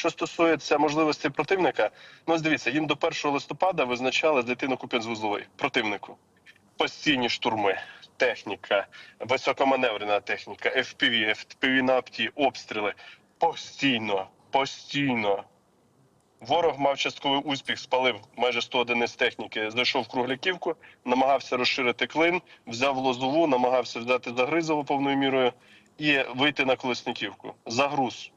Що стосується можливості противника, ну дивіться, їм до 1 листопада визначали дитину Куп'янськ-Вузловий противнику. Постійні штурми, техніка, високоманеврена техніка, FPV, FPV на апті, обстріли. Постійно, постійно. Ворог мав частковий успіх, спалив майже 100 одиниць техніки, зайшов в Кругляківку, намагався розширити клин, взяв лозову, намагався взяти Загризову повною мірою і вийти на Колесниківку. Загруз.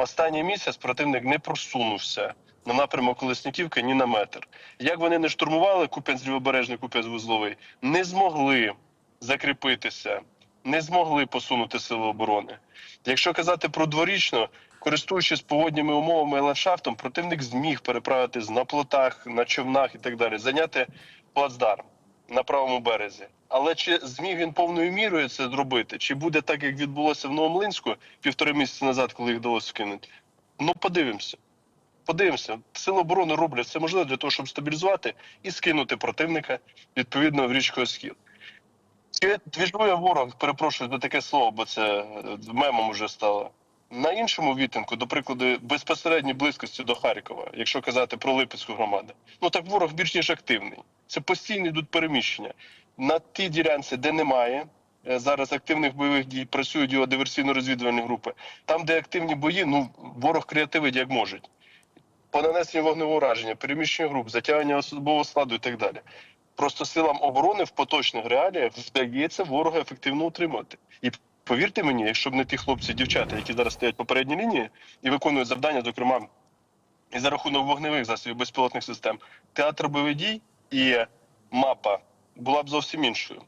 Останній місяць противник не просунувся на напрямок Колесниківки ні на метр. Як вони не штурмували Куп'янськ лівобережний Куп'янськ вузловий, не змогли закріпитися, не змогли посунути сили оборони. Якщо казати про дворічну, користуючись погодніми умовами і ландшафтом, противник зміг переправитись на плотах, на човнах і так далі, зайняти плацдарм на правому березі. Але чи зміг він повною мірою це зробити? Чи буде так, як відбулося в Новомлинську півтори місяці назад, коли їх вдалося скинути? Ну, подивимося. Подивимося. Сили оборони роблять все можливе для того, щоб стабілізувати і скинути противника відповідно в річку Оскіл. Чи двіжує ворог, перепрошую за таке слово, бо це е, мемом вже стало. На іншому відтинку, до прикладу, безпосередній близькості до Харкова, якщо казати про Липецьку громаду, ну так ворог більш ніж активний. Це постійні йдуть переміщення. На тій ділянці, де немає е, зараз активних бойових дій, працюють його диверсійно-розвідувальні групи. Там, де активні бої, ну ворог креативить як може. По нанесенню вогневого ураження, переміщення груп, затягування особового складу і так далі. Просто силам оборони в поточних реаліях вдається ворога ефективно утримувати. І повірте мені, якщо б не ті хлопці, дівчата, які зараз стоять по передній лінії і виконують завдання, зокрема і за рахунок вогневих засобів безпілотних систем, театр бойових дій і мапа була б зовсім іншою.